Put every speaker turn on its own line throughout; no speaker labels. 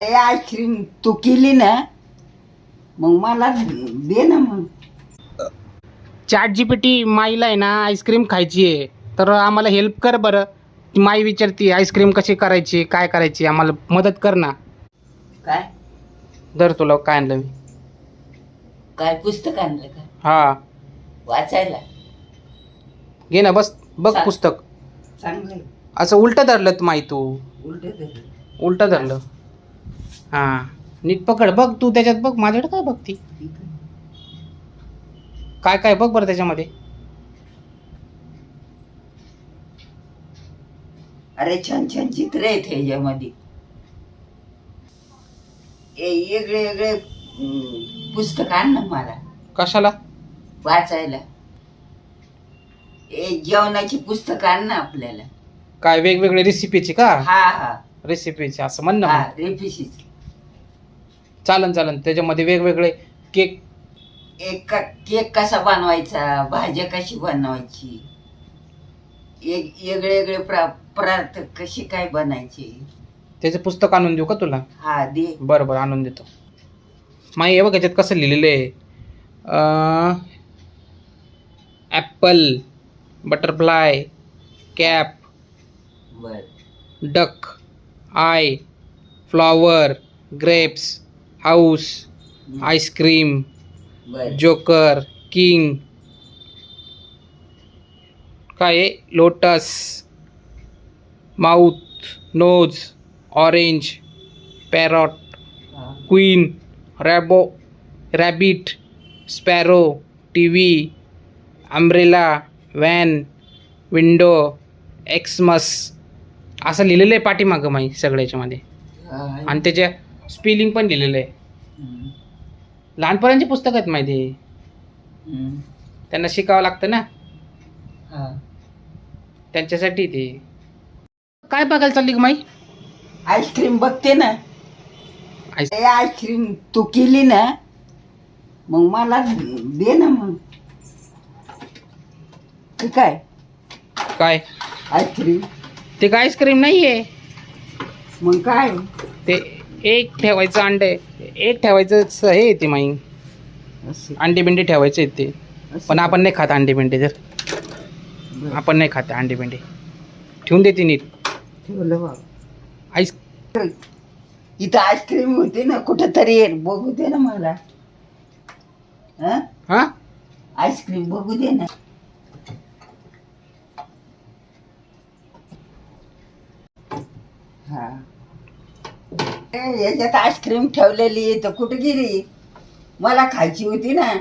ए ice cream तू केली ना मग मला दे ना मग.
चॅट जी पी टी माईला आहे ना आईस्क्रीम खायची आहे. तर आम्हाला हेल्प कर बरं. ती माई विचारती आईस्क्रीम कशी करायची काय करायची आम्हाला मदत कर ना.
काय?
दर तुला काय आणलं मी.
काय पुस्तक आणलं का?
हा.
वाचायला?
घे ना बस बघ. पुस्तक.
चांगलं.
असं उलटं धरलं माई तू.
उलट
उलटं धरलं. हां. नीट पकड बघ तू त्याच्यात बघ माझ्याकडे काय बघ ती काय काय बघ बरं त्याच्यामध्ये.
अरे छान छान चित्र आहेत ह्याच्यामध्ये ए वेगळे वेगळे पुस्तक आण ना मला.
कशाला?
वाचायला. ए जेवणाची पुस्तक आण ना आपल्याला.
काय वेगवेगळे रेसिपीची का?
हा हा.
रेसिपीची असं म्हण ना
हा.
चालन चालन. त्याच्यामध्ये वेगवेगळे केक.
एक केक कसा बनवायचा? भाज्या कशी बनवायची? एक वेगळे वेगळे प्रा पदार्थ कशी काय बनायचे?
त्याचं पुस्तक आणून देऊ का तुला?
हा दे.
बरं बरं आणून देतो. माही हे बघ याच्यात कसं लिहिलेलं आहे. ॲपल बटरफ्लाय कॅप
बर.
Duck eye flower grapes house ice cream
बर.
जोकर किंग काय आहे? Lotus mouth nose orange parrot
हा.
Queen rabbit rabbit sparrow T V umbrella van window Xmas असं लिहिलेलं आहे पाठीमागं माही सगळ्याच्यामध्ये.
हा.
आणि त्याच्या स्पेलिंग पण लिहिलेलं आहे.
हम्म.
लहानपणाची पुस्तक आहेत माहिती. आहे
हम्म.
त्यांना शिकावं लागतं ना.
हा.
त्यांच्यासाठी ते. काय बघायला चालली का माई?
आईस्क्रीम बघते ना.
आईस-
आईस्क्रीम तू केली ना मग मला दे ना मग. ते काय?
काय?
आईस्क्रीम.
ते काय आईस्क्रीम नाही आहे
मग काय?
ते एक ठेवायचं अंडे एक ठेवायचं हे आहे ते माई.
असं.
अंडे बिंडे ठेवायचे आहेत ते
असं.
पण आपण नाही खात अंडे बिंडे जर. आपण नाही खात अंडे बिंडे ठेवून देते नीट.
ठेवलं
आईस
इथं आईस्क्रीम होती ना कुठं तरी बघू दे ना मला. हं?
हां?
आईस्क्रीम बघू दे ना. हा. याच्यात आईस्क्रीम ठेवलेली तर कुठं गेली? मला खायची होती ना.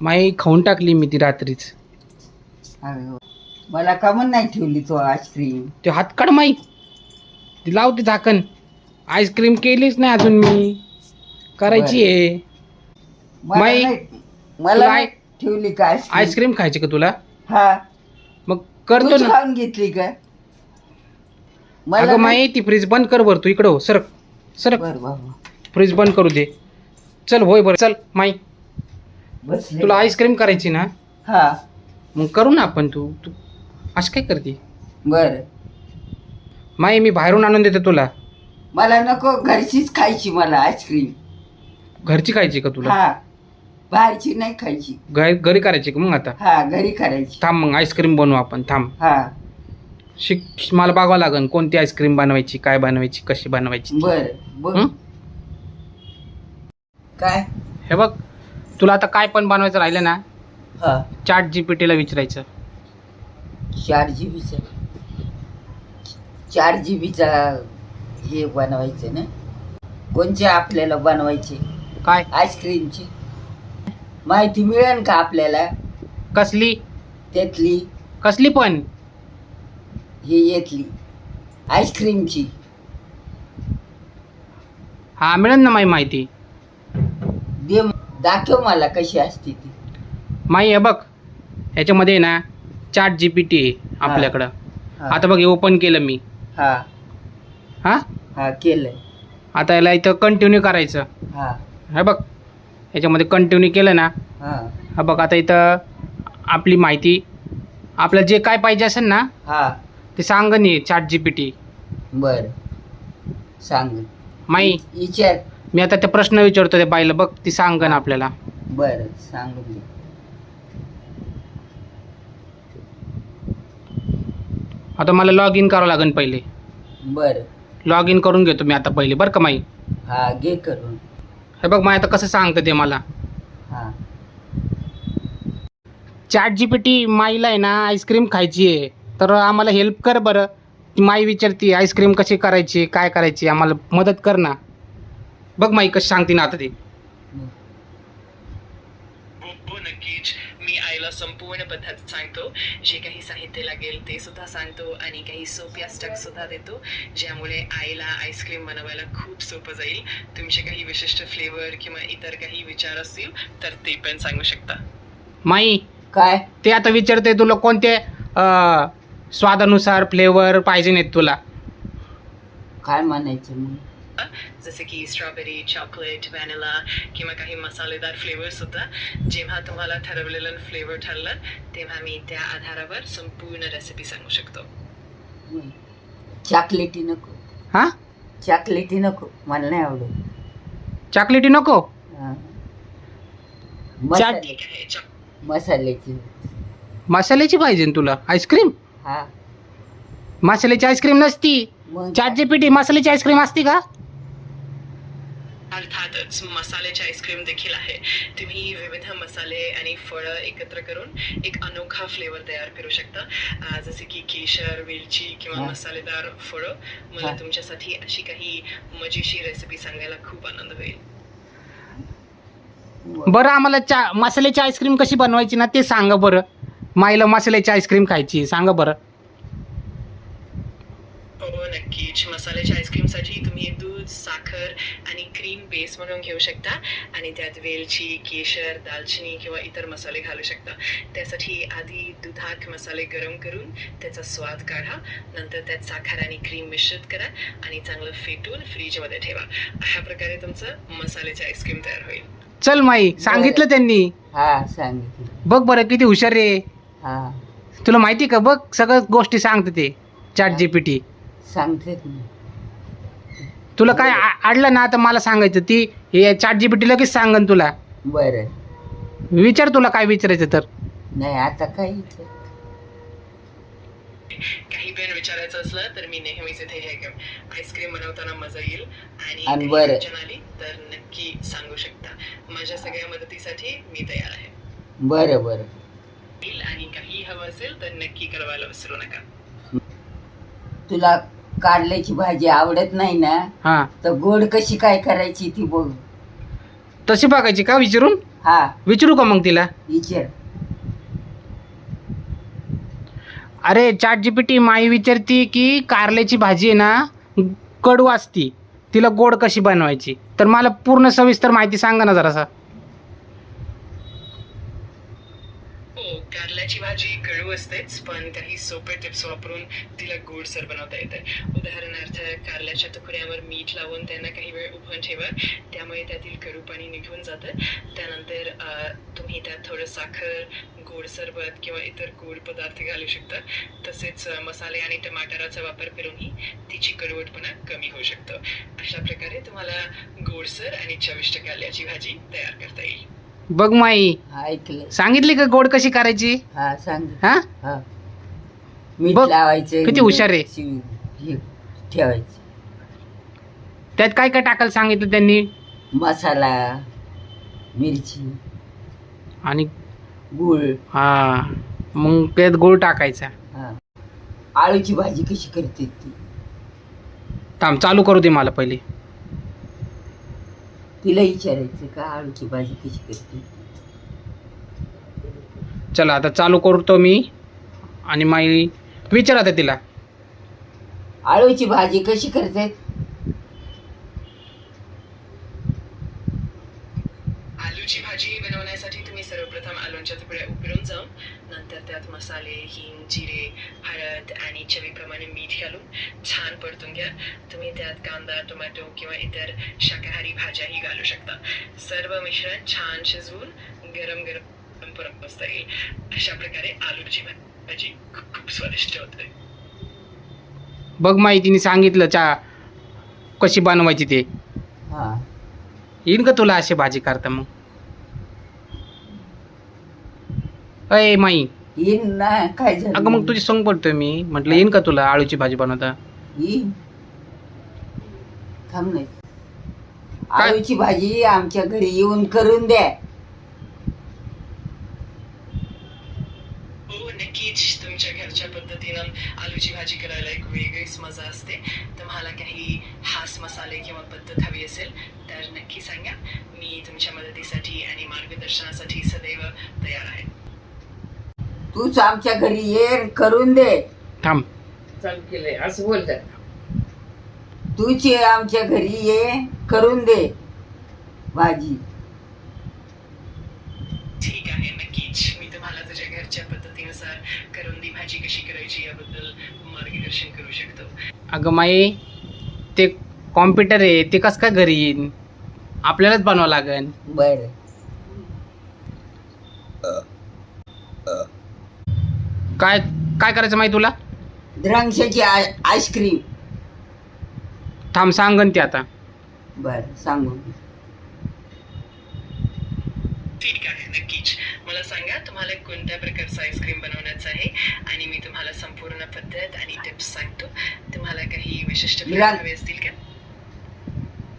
माई खाऊन टाकली मी ती रात्रीच.
अरे, मला का म्हणून नाही ठेवली तो आईस्क्रीम.
ते हात काढ माई. ती लावते झाकण. आईस्क्रीम केलीच नाही अजून मी. करायची आहे.
मला
माई,
नाही मला
तुला
नाही
आय-
ठेवली का आईस्क्रीम?
आईस्क्रीम खायची का तुला?
हा.
मग करतो
तूच
ना.
खाऊन घेतली का? मला
अगं
नाही-
माई ती फ्रीज बंद कर बरं तू इकडं हो सरक.
बर बाबा
फ्रीज बंद करू दे. चल होय बरं. चल माई.
बसले
तुला आईस्क्रीम करायची ना?
हा.
मग करू ना आपण तू. तू असं काय करते?
बर.
माई मी बाहेरून आणून देते तुला.
मला नको घरचीच खायची मला आईस्क्रीम
घरची खायची का तुला?
हा. बाहेरची नाही खायची.
घ- घरी करायची का मग आता?
हा घरी करायची.
थांब मग आईस्क्रीम बनवू आपण. थांब.
हा.
शिक मला बघावं लागेल कोणती आईस्क्रीम बनवायची काय बनवायची कशी बनवायची
बर
हं?
काय?
हे बघ तुला आता काय पण बनवायचं राहिलं ना
हा.
चाट जी पी टीला विचारायचं.
चार जी बीचा चार जी बीचा हे बनवायचं ना? कोणचे आपल्याला बनवायचे?
काय?
आईस्क्रीमची माहिती मिळेल का आपल्याला?
कसली?
त्यातली.
कसली पण.
हे येतली. आईस्क्रीमची
हा मिळेल ना माही माहिती?
दे दाखव मला कशी असते ती.
माही हे बघ. ह्याच्यामध्ये ना चाट जी पी टी आहे आपल्याकडं.
हा.
आता बघ हे ओपन केलं मी.
हा.
हां?
हा केलंय.
आता याला इथं कंटिन्यू करायचं.
हा.
हे बघ. याच्यामध्ये कंटिन्यू केलं ना
हा.
हा बघ आता इथं आपली माहिती आपल्याला जे काय पाहिजे असेल ना
हा.
ते सांग नाही चाट जी पी टी
बर. सांग
माई
विचार.
मी आता ते प्रश्न विचारतो त्या बाईला बघ ती सांगन आपल्याला.
बरं सांगून दे.
आता मला लॉग इन करावं लागेल पहिले.
बरं.
लॉग इन करून घेतो मी आता पहिले बरं का माई?
हा घे करून.
हे बघ माई आता कसं सांगतं ते मला.
हा.
चॅट जी पी टी माईला आहे ना आईस्क्रीम खायची आहे. तर आम्हाला हेल्प कर बरं. ती माई विचारती आईस्क्रीम कशी करायची? काय करायची? आम्हाला मदत कर ना. बघ माई कशी सांगते ना आता ती.
हो हो नक्कीच. मी आईला संपूर्ण पद्धत सांगतो. जे काही साहित्य लागेल ते सुद्धा सांगतो आणि काही सोप्या स्टक सुद्धा देतो ज्यामुळे आईला आईस्क्रीम बनवायला खूप सोपं जाईल. तुमचे काही विशिष्ट फ्लेवर किंवा इतर काही विचार असतील तर ते पण सांगू शकता.
माई
काय?
ते आता विचारते तुला कोणते अं, स्वादानुसार फ्लेवर पाहिजे नाहीत तुला.
काय म्हणायचं मग?
जसे की स्ट्रॉबेरी चॉकलेट व्हॅनिला किंवा काही मसालेदार फ्लेवर सुद्धा जेव्हा तुम्हाला ठरवलेलं फ्लेवर ठरलं तेव्हा मी त्या आधारावर संपूर्ण रेसिपी सांगू शकतो.
हं. चॉकलेटी नको.
हां?
चॉकलेटी नको. मला नाही आवडत.
चॉकलेटी नको?
हा. मसाले
ठीक आहे चॉक
मसाल्याची.
मसाल्याची पाहिजे ना तुला? आईस्क्रीम
हा.
मसाल्याची आईस्क्रीम नसती.
मग
चॅट जी पी टी मसाल्याची आईस्क्रीम असते का?
अर्थातच मसाल्याची आईस्क्रीम देखील आहे. तुम्ही विविध मसाले आणि फळं एकत्र करून एक अनोखा फ्लेवर तयार करू शकता. अं, जसे की केशर वेलची किंवा
हा.
मसालेदार फळं. मला
हा.
तुमच्यासाठी अशी काही मजेशीर रेसिपी सांगायला खूप आनंद होईल.
बरं आम्हाला चा मसाल्याची आईस्क्रीम कशी बनवायची ना ते सांगा बरं. माईला मसाल्याची आईस्क्रीम खायची सांगा बरं.
हो नक्कीच मसाल्याच्या आईस्क्रीमसाठी तुम्ही दूध साखर आणि क्रीम बेस म्हणून घेऊ शकता. आणि त्यात वेलची केशर दालचिनी किंवा इतर मसाले घालू शकता. त्यासाठी आधी दुधात मसाले गरम करून त्याचा स्वाद काढा. नंतर त्यात साखर आणि क्रीम मिश्रित करा आणि चांगलं फेटून फ्रीजमध्ये ठेवा. अशा प्रकारे तुमचं मसाल्याचे आईस्क्रीम तयार होईल.
चल माई सांगितलं त्यांनी.
हा सांगितलं.
बघ बरं किती हुशार रे.
हा.
तुला माहिती का? बघ सगळं गोष्टी सांगते ते चॅट जी पी टी
सांगतेच ना
तुला काय आ- अडलं ना तर मला सांगायचं ती हे चॅट जी पी टी लगेच सांगन तुला.
बरं.
विचार तुला काय विचारायचं तर.
नाही आता इथं?
काही पण विचारायचं असलं तर मी नेहमीच इथे हे घेऊन आईस्क्रीम बनवताना मजा येईल आणि
आणि
काही
बरं.
अडचण आली तर नक्की सांगू शकता. माझ्या सगळ्या मदतीसाठी मी तयार आहे.
बरं बरं.
येईल आणि काही हवं असेल तर नक्की कळवायला विसरू नका.
तुला कारल्याची भाजी आवडत नाही ना
हां.
तर गोड कशी काय करायची ती बघ.
तशी बघायची का विचारून?
हा.
विचारू का मग तिला?
विचार.
अरे चॅट जी पी टी माई विचारती की कारल्याची भाजी आहे ना कडू असती. तिला गोड कशी बनवायची? तर मला पूर्ण सविस्तर माहिती सांगा ना जरासा
हो कारल्याची भाजी कडू असतेच पण काही सोपे टिप्स वापरून तिला गोडसर बनवता येते उदाहरणार्थ कारल्याच्या तुकड्यावर मीठ लावून त्यांना काही वेळ उभं ठेवा त्यामुळे त्यातील कडू पाणी निघून जातं. त्यानंतर तुम्ही त्यात थोडं साखर गोड सरबत किंवा इतर गोड पदार्थ घालू शकता. तसेच मसाले आणि टमाटराचा वापर करूनही तिची कडवटपणा कमी होऊ शकतो. अशा प्रकारे तुम्हाला गोडसर आणि चविष्ट कारल्याची भाजी तयार करता येईल.
बघ माई.
ऐकलं
सांगितली का गोड कशी करायची?
हा सांग
हा?
हा. मीठ
बघ,
लावायचं
किती हुशार आहे.
शिव- हे ठेवायचं.
त्यात काय काय टाकायला सांगितलं त्यांनी?
मसाला मिरची.
आणि
गुळ.
हा मग त्यात गोड टाकायचा.
हा. आळूची भाजी कशी करते ती?
थांब चालू करू दे मला पहिले.
तिला विचारायचं का आळूची भाजी कशी करते?
चला आता चालू करतो मी आणि माई विचार आता तिला.
आळूची भाजी कशी करतात
आलूची भाजी बनवण्यासाठी तुम्ही सर्वप्रथम आलूच्या तुकड्या उकळून जाऊन नंतर त्यात मसाले हिंग जिरे हळद आणि चवीप्रमाणे मीठ घालून छान परतून घ्या तुम्ही त्यात कांदा टोमॅटो किंवा इतर शाकाहारी भाज्याही घालू शकता सर्व मिश्रण छान शिजवून गरम गरम परत बसता येईल अशा प्रकारे आलूची भाजी खूप खूप स्वादिष्ट होते
बघ माई तिने सांगितलं चा कशी बनवायची ते
हा
येईन का तुला अशी भाजी करता मग अय माई.
येईन ना काय झालं?
अगं मग तुझी संग बोलतोय मी. म्हटलं येईन का तुला आळूची भाजी बनवता?
येईन. थांब नाही? आळूची भाजी आमच्या घरी येऊन करून द्या.
हो नक्कीच. तुमच्या घरच्या पद्धतीनं आलूची भाजी करायला एक वेगळीच मजा असते. तुम्हाला काही खास मसाले किंवा पद्धत हवी असेल तर नक्की सांगा. मी तुमच्या मदतीसाठी आणि मार्गदर्शनासाठी सदैव तयार आहे.
तूच आमच्या घरी ये करून दे.
थांब.
चालू केलंय असं बोलतात
तूच ये आमच्या घरी ये करून दे भाजी.
ठीक आहे नक्कीच. मी तुम्हाला तुझ्या घरच्या पद्धतीनुसार करुंदी भाजी कशी करायची याबद्दल मार्गदर्शन करू शकतो.
अगं माई ते कॉम्प्युटर आहे ते कसं काय घरी येईन? आपल्यालाच बनवावं लागेल
बर.
काय काय करायचं माही तुला?
द्राक्षाची आ- आईस्क्रीम.
थांब सांगन ते आता.
बर सांगू.
ठीक आहे नक्कीच. मला सांगा तुम्हाला कोणत्या प्रकारचं आईस्क्रीम बनवण्याचं आहे? आणि मी तुम्हाला संपूर्ण पद्धत आणि टिप्स सांगतो. तुम्हाला काही विशिष्ट. प्रकार हवे असतील का?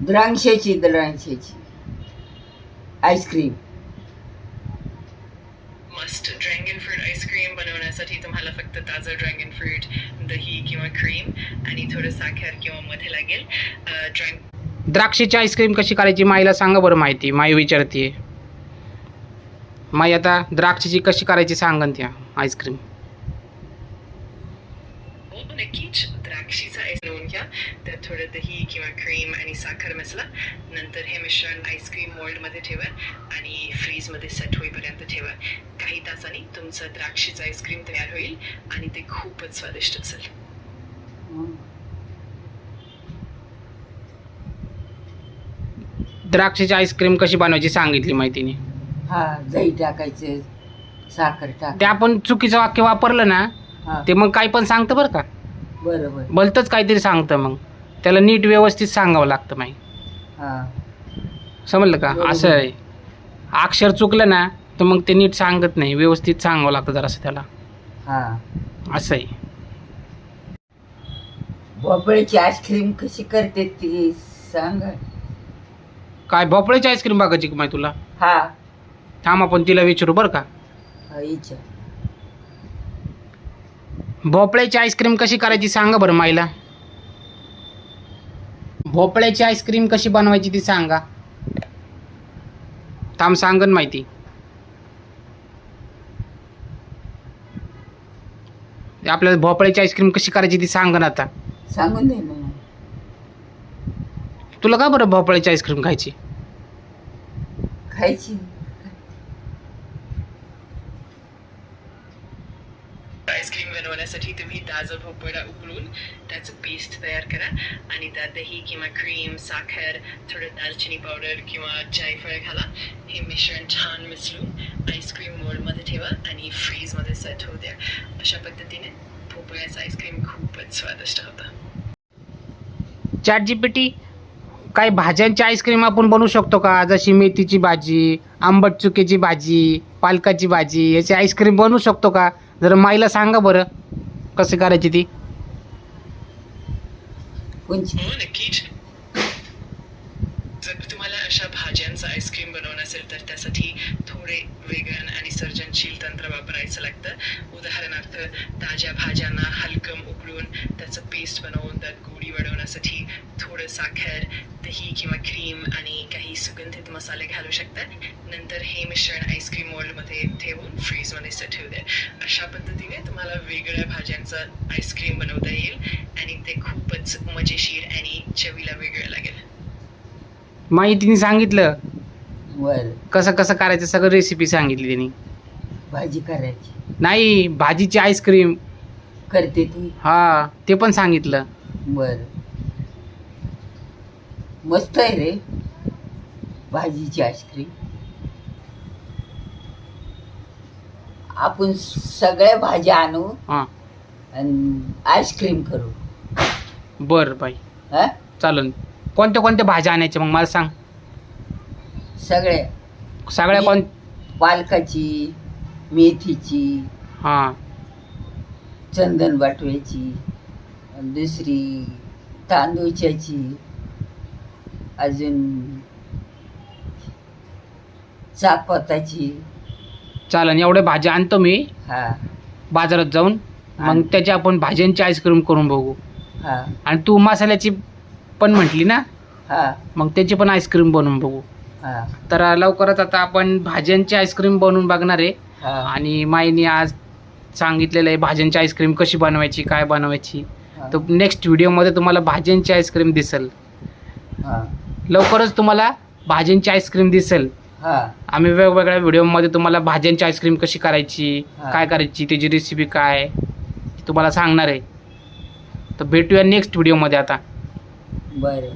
द्राक्षाची द्राक्षाची. आईस्क्रीम
मस्त ड्रॅगन फ्रूट बनवण्यासाठी तुम्हाला फक्त ताजं ड्रॅगन फ्रूट दही किंवा क्रीम आणि थोडं साखर किंवा मध्ये लागेल. ड्रॅग
द्राक्षाची आईस्क्रीम कशी करायची माईला सांगा बरं माहिती. माई विचारते माई आता द्राक्षाची कशी करायची सांगन त्या आईस्क्रीम
हो नक्कीच. द्राक्षीचा आईस बनवून घ्या. त्यात थोडं दही किंवा क्रीम आणि साखर मिसला. नंतर हे मिश्रण आईस्क्रीम मोल्डमध्ये ठेवा आणि फ्रीजमध्ये सेट होईपर्यंत ठेवा. काही तासांनी तुमचं द्राक्षीचं आईस्क्रीम तयार होईल आणि ते खूपच स्वादिष्ट असेल.
द्राक्षाची आईस्क्रीम कशी बनवायची सांगितली माहितीने?
हा दही टाकायचं साखर
ते
टाक
आपण चुकीचं वाक्य वापरलं ना
हा.
ते मग काही पण सांगतं बरं का?
बरोबर
भलतंच काहीतरी सांगतं मग. त्याला नीट व्यवस्थित सांगावं लागतं
हा.
समजलं का?
बरोबर.
असं आहे. अक्षर चुकलं ना तर मग ते नीट सांगत नाही. व्यवस्थित सांगावं लागतं जरासं त्याला.
हा.
असं आहे
भोपळ्याची आईस्क्रीम कशी करते ती सांग.
काय भोपळ्याची आईस्क्रीम बघायची का माही तुला?
हा.
थांब आपण तिला विचारू बरं का.
हा इच्छा.
भोपळ्याची आईस्क्रीम कशी करायची सांगा बरं माईला. भोपळ्याची आईस्क्रीम कशी बनवायची ती सांगा. थांब सांगन माहिती आपल्याला भोपळ्याची आईस्क्रीम कशी करायची ती सांगन आता.
सांगून दे ना.
तुला का बरं भोपळ्याची आईस्क्रीम खायची?
खायची.
आईस्क्रीम बनवण्यासाठी तुम्ही ताजा भोपळा उकळून त्याचं पेस्ट तयार करा. आणि त्यात दही किंवा क्रीम साखर थोडं दालचिनी पावडर किंवा जायफळ घाला. हे मिश्रण छान मिसळून आईस्क्रीम मोल्डमध्ये ठेवा आणि फ्रीजमध्ये सेट होऊ द्या. अशा पद्धतीने भोपळ्याचं आईस्क्रीम खूपच स्वादिष्ट होतं.
चॅट जीपीटी काही भाज्यांची आईस्क्रीम आपण बनवू शकतो का? जशी मेथीची भाजी आंबट चुकीची भाजी पालकाची भाजी याची आईस्क्रीम बनवू शकतो का? जर माईला सांगा बरं कसं करायची ती.
कोणची?
हो नक्कीच. जर तुम्हाला अशा भाज्यांचं आईस्क्रीम बनवणं असेल तर त्यासाठी थोडे वेगन आणि सर्जनशील तंत्र वापरायचं लागतं. उदाहरणार्थ ताज्या भाज्यांना हलकम उकळून त्याचं पेस्ट बनवून त्यात गोडी वाढवण्यासाठी थोडं साखर दही किंवा क्रीम आणि काही सुगंधित मसाले घालू शकतात नंतर हे मिश्रण आईस्क्रीम मोल्डमध्ये ठेवून फ्रीजमध्ये सेट द्या. अशा पद्धतीने तुम्हाला वेगळ्या भाज्यांचं आईस्क्रीम बनवता येईल आणि ते खूपच मजेशीर आणि चवीला वेगळं लागेल.
माहितीने सांगितलं.
बर
कसं कसं करायचं? सगळं रेसिपी सांगितली त्यांनी.
भाजी करायची.
नाही भाजीची आईस्क्रीम
करते ती.
हा ते पण सांगितलं.
बर. मस्त आहे रे भाजीची आईस्क्रीम आपण सगळ्या भाज्या आणू
हां.
आणि आईस्क्रीम करू.
बरं बाई.
हा?
चालन. कोणत्या कोणत्या भाज्या आणायच्या मग? मला सांग.
सगळ्या
सगळ्या कोण
पालकाची मेथीची
हां.
चंदन बाटव्याची दुसरी तांदूळच्याची अजून चाकवताची.
चालन एवढ्या भाज्या आणतो मी.
हा.
बाजारात जाऊन. मग. त्याची आपण भाज्यांची आईस्क्रीम करून बघू.
हा.
आणि तू मसाल्याची पण म्हटली ना?
हा.
मग त्याची पण आईस्क्रीम बनवून बघू. तर लवकरच आता आपण भाज्यांची आईस्क्रीम बनवून बघणार आहे. आणि माईने आज सांगितलेलं आहे भाज्यांची आईस्क्रीम कशी बनवायची काय बनवायची. तर नेक्स्ट व्हिडिओमध्ये तुम्हाला भाज्यांची आईस्क्रीम दिसेल. लवकरच तुम्हाला भाज्यांची आईस्क्रीम दिसेल. आम्ही वेगवेगळ्या व्हिडिओमध्ये तुम्हाला भाज्यांची आईस्क्रीम कशी करायची. काय करायची त्याची रेसिपी काय तुम्हाला सांगणार आहे. तर भेटूया नेक्स्ट व्हिडिओमध्ये आता.
बरं.